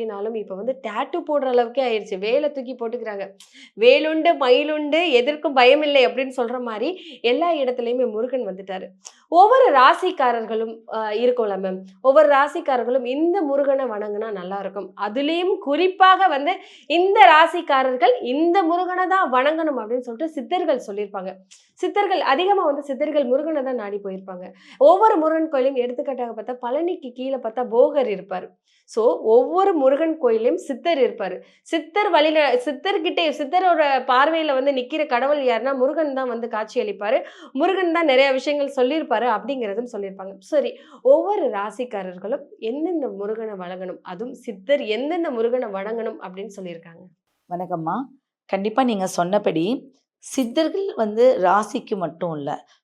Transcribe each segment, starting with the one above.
கையிலனாலும் இப்போ வந்து டேட்டு போடுற அளவுக்கே ஆயிடுச்சு வேலை தூக்கி போட்டுக்கிறாங்க. வேலுண்டு மயிலுண்டு எதற்கும் பயம் இல்லை அப்படின்னு சொல்ற மாதிரி எல்லா இடத்துலையுமே முருகன் வந்துட்டாரு. ஒவ்வொரு ராசிக்காரர்களும் இருக்கும்ல மேம் ஒவ்வொரு ராசிக்காரர்களும் இந்த முருகனை வணங்கினா நல்லா இருக்கும். அதுலேயும் குறிப்பாக வந்து இந்த ராசிக்காரர்கள் இந்த முருகனை தான் வணங்கணும் அப்படின்னு சொல்லிட்டு சித்தர்கள் சொல்லியிருப்பாங்க. சித்தர்கள் அதிகமாக வந்து சித்தர்கள் முருகனை தான் நாடி போயிருப்பாங்க. ஒவ்வொரு முருகன் கோயிலையும் எடுத்துக்காட்டாக பார்த்தா பழனிக்கு கீழே பார்த்தா போகர் இருப்பார். ஸோ ஒவ்வொரு முருகன் கோயிலையும் சித்தர் இருப்பார். சித்தர் வழியில சித்தர்கிட்டே சித்தரோட பார்வையில் வந்து நிற்கிற கடவுள் யாருன்னா முருகன் தான் வந்து காட்சி அளிப்பார். முருகன் தான் நிறைய விஷயங்கள் சொல்லியிருப்பார். அப்படிங்கிறதும் சொல்லியிருப்பாங்க. சரி ஒவ்வொரு ராசிக்காரர்களும் எந்தெந்த முருகனை வணங்கணும்? அதுவும் சித்தர் எந்தெந்த முருகனை வணங்கணும் அப்படின்னு சொல்லியிருக்காங்க. வணக்கம்மா. கண்டிப்பாக நீங்கள் சொன்னபடி சித்தர்கள் வந்து ராசிக்கு மட்டும் இல்லை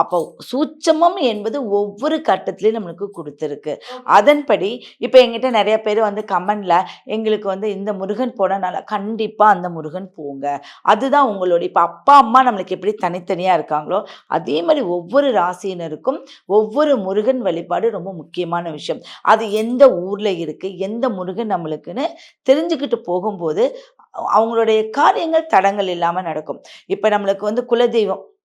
அப்போ சூட்சமம் என்பது ஒவ்வொரு கட்டத்திலையும் நம்மளுக்கு கொடுத்துருக்கு. அதன்படி இப்போ எங்கிட்ட நிறைய பேர் வந்து கமெண்ட்ல எங்களுக்கு வந்து இந்த முருகன் போனனால கண்டிப்பாக அந்த முருகன் போங்க. அதுதான் உங்களோட இப்போ அப்பா அம்மா நம்மளுக்கு எப்படி தனித்தனியாக இருக்காங்களோ அதே மாதிரி ஒவ்வொரு ராசியினருக்கும் ஒவ்வொரு முருகன் வழிபாடு ரொம்ப முக்கியமான விஷயம். அது எந்த ஊரில் இருக்குது எந்த முருகன் நம்மளுக்குன்னு தெரிஞ்சுக்கிட்டு போகும்போது அவங்களுடைய காரியங்கள் தடங்கள் இல்லாமல் நடக்கும். இப்போ நம்மளுக்கு வந்து குலதெய்வம்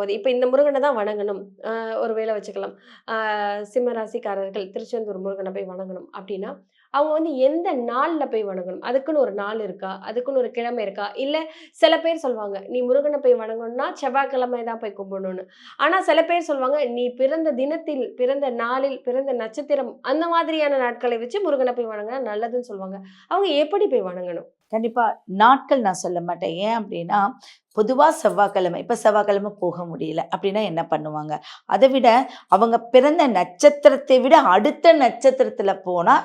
போது இப்போ இந்த முருகனை தான் வணங்கணும். ஒரு வேளை வச்சுக்கலாம். சிம்மராசிக்காரர்கள் சிம்ம ராசிக்காரர்கள் திருச்செந்தூர் முருகனை போய் வணங்கணும் அப்படின்னா அவங்க வந்து எந்த நாளில் போய் வணங்கணும்? அதுக்குன்னு ஒரு நாள் இருக்கா? அதுக்குன்னு ஒரு கிழமை இருக்கா? இல்லை சில பேர் சொல்லுவாங்க நீ முருகனை போய் வணங்கணும்னா செவ்வாய்க்கிழமை தான் போய் கும்பிடணும்னு. ஆனால் சில பேர் சொல்லுவாங்க நீ பிறந்த தினத்தில் பிறந்த நாளில் பிறந்த நட்சத்திரம் அந்த மாதிரியான நாட்களை வச்சு முருகனை போய் வணங்கினா நல்லதுன்னு சொல்லுவாங்க அவங்க எப்படி போய் வணங்கணும்? கண்டிப்பாக நாட்கள் நான் சொல்ல மாட்டேன். ஏன் அப்படின்னா பொதுவாக செவ்வாய்க்கிழமை இப்போ செவ்வாய்க்கிழமை போக முடியல அப்படின்னா என்ன பண்ணுவாங்க? அதை விட அவங்க பிறந்த நட்சத்திரத்தை விட அடுத்த நட்சத்திரத்தில் போனால்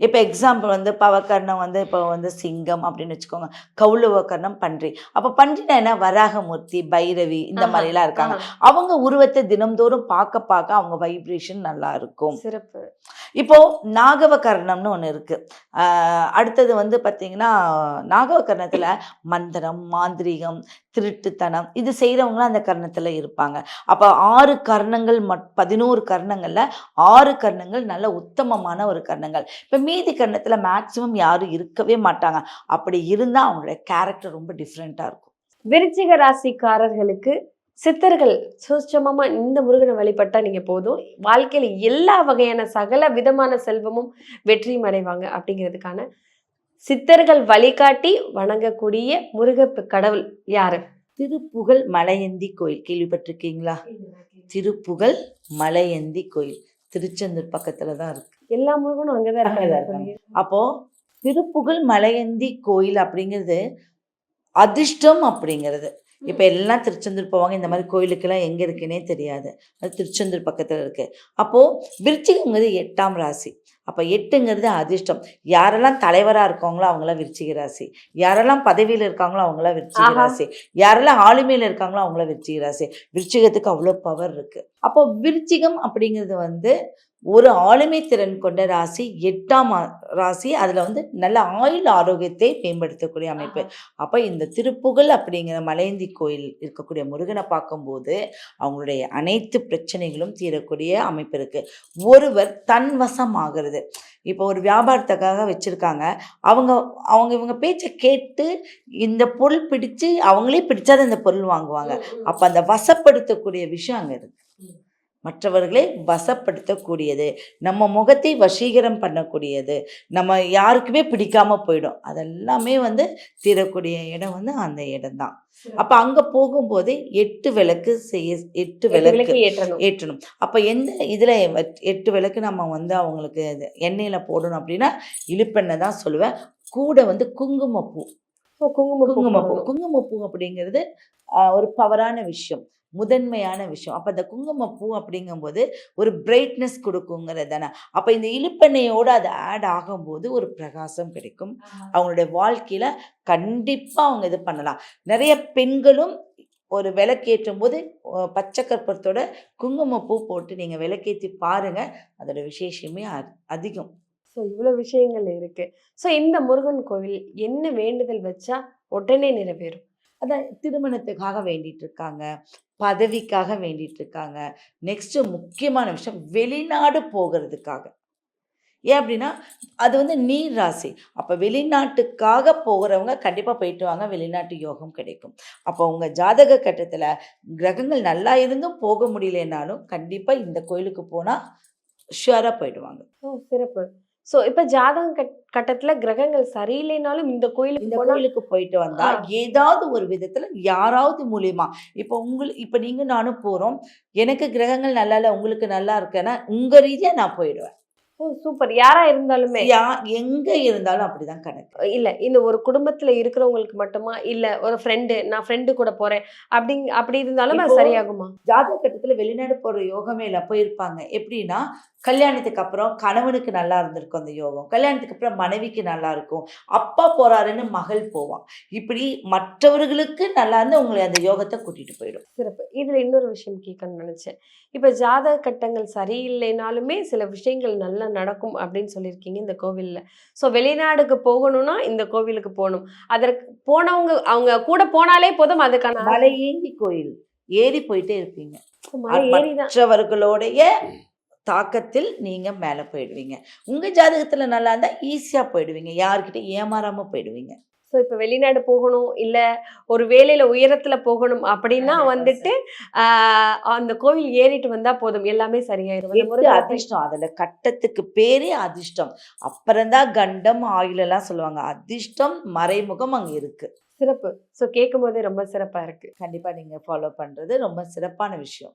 இப்போ எக்ஸாம்பிள் வந்து பவக்கர்ணம் வந்து இப்போ வந்து சிங்கம் அப்படின்னு வச்சுக்கோங்க. கௌளவ கர்ணம் பன்றி. அப்போ பன்றினா என்ன? வராகமூர்த்தி பைரவி இந்த. மாதிரிலாம் இருக்காங்க. அவங்க உருவத்தை தினம்தோறும் பார்க்க பார்க்க அவங்க வைப்ரேஷன் நல்லா இருக்கும். சிறப்பு. இப்போ நாகவகர்ணம்னு ஒன்று இருக்கு. அடுத்தது வந்து பார்த்தீங்கன்னா நாகவகர்ணத்தில் மந்திரம் மாந்திரீகம் திருட்டுத்தனம். இது செய்கிறவங்களும் அந்த கர்ணத்தில் இருப்பாங்க. அப்போ ஆறு கர்ணங்கள் மட் பதினோரு கர்ணங்களில் ஆறு கர்ணங்கள் நல்ல உத்தமமான ஒரு கர்ணங்கள். இப்போ மீதி கர்ணத்தில் மேக்சிமம் யாரும் இருக்கவே மாட்டாங்க. அப்படி இருந்தால் அவங்களுடைய கேரக்டர் ரொம்ப டிஃப்ரெண்ட்டாக இருக்கும். விருச்சிக ராசிக்காரர்களுக்கு சித்தர்கள் சூட்சமமா இந்த முருகனை வழிபட்டா நீங்க போதும். வாழ்க்கையில எல்லா வகையான சகல விதமான செல்வமும் வெற்றியும் அடைவாங்க அப்படிங்கிறதுக்கான சித்தர்கள் வழிகாட்டி வணங்கக்கூடிய முருக கடவுள் யாரு? திருப்புகழ் மலையந்தி கோயில். கேள்விப்பட்டிருக்கீங்களா? திருப்புகழ் மலையந்தி கோயில். திருச்செந்தூர் பக்கத்துல தான் இருக்கு. எல்லா முருகனும் அங்கதான் இருக்காங்க. அப்போ திருப்புகழ் மலையந்தி கோயில் அப்படிங்கிறது அதிர்ஷ்டம் அப்படிங்கிறது. இப்போ எல்லாம் திருச்செந்தூர் போவாங்க. இந்த மாதிரி கோயிலுக்கெல்லாம் எங்கே இருக்குன்னே தெரியாது. அது திருச்செந்தூர் பக்கத்தில் இருக்கு. அப்போ விருச்சிகங்கிறது எட்டாம் ராசி. அப்போ எட்டுங்கிறது அதிர்ஷ்டம். யாரெல்லாம் தலைவராக இருக்காங்களோ அவங்களாம் விருச்சிக ராசி. யாரெல்லாம் பதவியில் இருக்காங்களோ அவங்களாம் விருச்சிக. ராசி. யாரெல்லாம் ஆளுமையில் இருக்காங்களோ அவங்களாம் விருச்சிக ராசி. விருச்சிகத்துக்கு அவ்வளோ பவர் இருக்கு. அப்போ விருச்சிகம் அப்படிங்கிறது வந்து ஒரு ஆளுமை திறன் கொண்ட ராசி எட்டாம் ராசி. அதில் வந்து நல்ல ஆயுள் ஆரோக்கியத்தை மேம்படுத்தக்கூடிய அமைப்பு. அப்போ இந்த திருப்புகழ் அப்படிங்கிற மலையந்தி கோயில் இருக்கக்கூடிய முருகனை பார்க்கும்போது அவங்களுடைய அனைத்து பிரச்சனைகளும் தீரக்கூடிய அமைப்பு இருக்கு. ஒருவர் தன் ஆகிறது இப்போ ஒரு வியாபாரத்துக்காக வச்சிருக்காங்க. அவங்க அவங்க இவங்க பேச்சை கேட்டு இந்த பொருள் பிடிச்சு அவங்களே பிடிச்சாதான் இந்த பொருள் வாங்குவாங்க. அப்போ அந்த வசப்படுத்தக்கூடிய விஷயம் அங்கே இருக்கு. ம். மற்றவர்களை வசப்படுத்தக்கூடியது. நம்ம முகத்தை வசீகரம் பண்ணக்கூடியது. நம்ம யாருக்குமே பிடிக்காம போயிடும். அதெல்லாமே வந்து தீரக்கூடிய இடம் வந்து அந்த இடம் தான். அப்ப அங்க போகும்போது எட்டு விளக்கு செய்ய எட்டு விளக்கு ஏற்றணும். அப்ப எந்த இதுல எட்டு விளக்கு நம்ம வந்து அவங்களுக்கு எண்ணெயில போடணும் அப்படின்னா இழுப்பெண்ணெய் தான் சொல்லுவேன். கூட வந்து குங்குமப்பூ. குங்குமப்பூ குங்குமப்பூ. குங்குமப்பூ அப்படிங்கிறது ஒரு பவரான விஷயம். முதன்மையான விஷயம். அப்ப அந்த குங்குமப்பூ அப்படிங்கும்போது ஒரு பிரைட்னஸ் கொடுக்குங்கிறது தானே அப்ப இந்த இழுப்பெண்ணெயோடு அது ஆட் ஆகும்போது ஒரு பிரகாசம் கிடைக்கும். அவங்களுடைய வாழ்க்கையில கண்டிப்பா அவங்க இது பண்ணலாம். நிறைய பெண்களும் ஒரு விளக்கேற்றும் போது பச்சை கற்பூரத்தோட குங்குமப்பூ போட்டு நீங்க விளக்கேற்றி பாருங்க. அதோட விசேஷமே அதிகம். ஸோ இவ்வளவு விஷயங்கள் இருக்கு. ஸோ இந்த முருகன் கோவில் என்ன வேண்டுதல் வச்சா உடனே நிறைவேறும்? அதான் திருமணத்துக்காக வேண்டிட்டு இருக்காங்க பதவிக்காக வேண்டிட்டு இருக்காங்க நெக்ஸ்ட்டு முக்கியமான விஷயம் வெளிநாடு போகிறதுக்காக. ஏன் அப்படின்னா அது வந்து நீர் ராசி. அப்போ வெளிநாட்டுக்காக போகிறவங்க கண்டிப்பாக போயிட்டு வாங்க வெளிநாட்டு யோகம் கிடைக்கும். அப்போ உங்கள் ஜாதக கட்டத்தில் கிரகங்கள் நல்லா இருந்தும் போக முடியலனாலும் கண்டிப்பாக இந்த கோயிலுக்கு போனால் ஷுவராக போயிடுவாங்க. ஓ சிறப்பு. ஸோ இப்போ ஜாதகம் கட் கட்டத்துல கிரகங்கள் சரியில்லைனாலும் இந்த கோயிலுக்கு இந்த கோயிலுக்கு போயிட்டு வந்தா ஆ. ஏதாவது ஒரு விதத்துல யாராவது மூலியமா இப்போ உங்கள் இப்ப நீங்க நானும் போறோம் எனக்கு கிரகங்கள் நல்லா இல்ல உங்களுக்கு நல்லா இருக்கேன்னா உங்க ரீதியா நான் போயிடுவேன். ஓ சூப்பர் யாரா இருந்தாலுமே. யா எங்க இருந்தாலும் அப்படிதான் கணக்கு. இல்ல இந்த ஒரு குடும்பத்துல இருக்கிறவங்களுக்கு மட்டுமா? இல்ல ஒரு ஃப்ரெண்டு நான் ஃப்ரெண்டு கூட போறேன் அப்படி அப்படி இருந்தாலும் அது சரியாகுமா? ஜாதக கட்டத்துல வெளிநாடு போற யோகமே இல்ல போயிருப்பாங்க. எப்படின்னா கல்யாணத்துக்கு அப்புறம் கணவனுக்கு நல்லா இருந்திருக்கும் அந்த யோகம். கல்யாணத்துக்கு அப்புறம் மனைவிக்கு நல்லா இருக்கும். அப்பா போறாருன்னு மகள் போவான். இப்படி மற்றவர்களுக்கு நல்லா இருந்து உங்களை அந்த யோகத்தை கூட்டிட்டு போயிடும். சிறப்பு. இதுல இன்னொரு விஷயம் கேட்கணும்னு நினைச்சேன். இப்ப ஜாதக கட்டங்கள் சரியில்லைனாலுமே சில விஷயங்கள் நல்லா நடக்கும் அப்படின்னு சொல்லியிருக்கீங்க இந்த கோவில்ல. சோ வெளிநாடுக்கு போகணும்னா இந்த கோவிலுக்கு போகணும். அதற்கு போனவங்க அவங்க கூட போனாலே போதும் அதுக்கான மலை ஏந்தி கோயில். ஏறி போயிட்டே இருப்பீங்க. மற்றவர்களுடைய தாக்கத்தில் நீங்க மேல போயிடுவீங்க. உங்க ஜாதகத்துல நல்லா இருந்தா ஈஸியா போயிடுவீங்க. யார்கிட்ட ஏமாறாம போயிடுவீங்க. ஸோ இப்போ வெளிநாடு போகணும் இல்ல ஒரு வேலையில உயரத்துல போகணும் அப்படின்னா வந்துட்டு ஆஹ் அந்த கோவில் ஏறிட்டு வந்தா போதும். எல்லாமே முருகன் அதிர்ஷ்டம். அதுல கட்டத்துக்கு பேரே அதிர்ஷ்டம். அப்புறம்தான் கண்டம் ஆயுள் எல்லாம் சொல்லுவாங்க. அதிர்ஷ்டம் மறைமுகம் அங்க இருக்கு. சிறப்பு. ஸோ கேட்கும் போதே ரொம்ப சிறப்பா இருக்கு. கண்டிப்பா நீங்க ஃபாலோ பண்றது ரொம்ப சிறப்பான விஷயம்.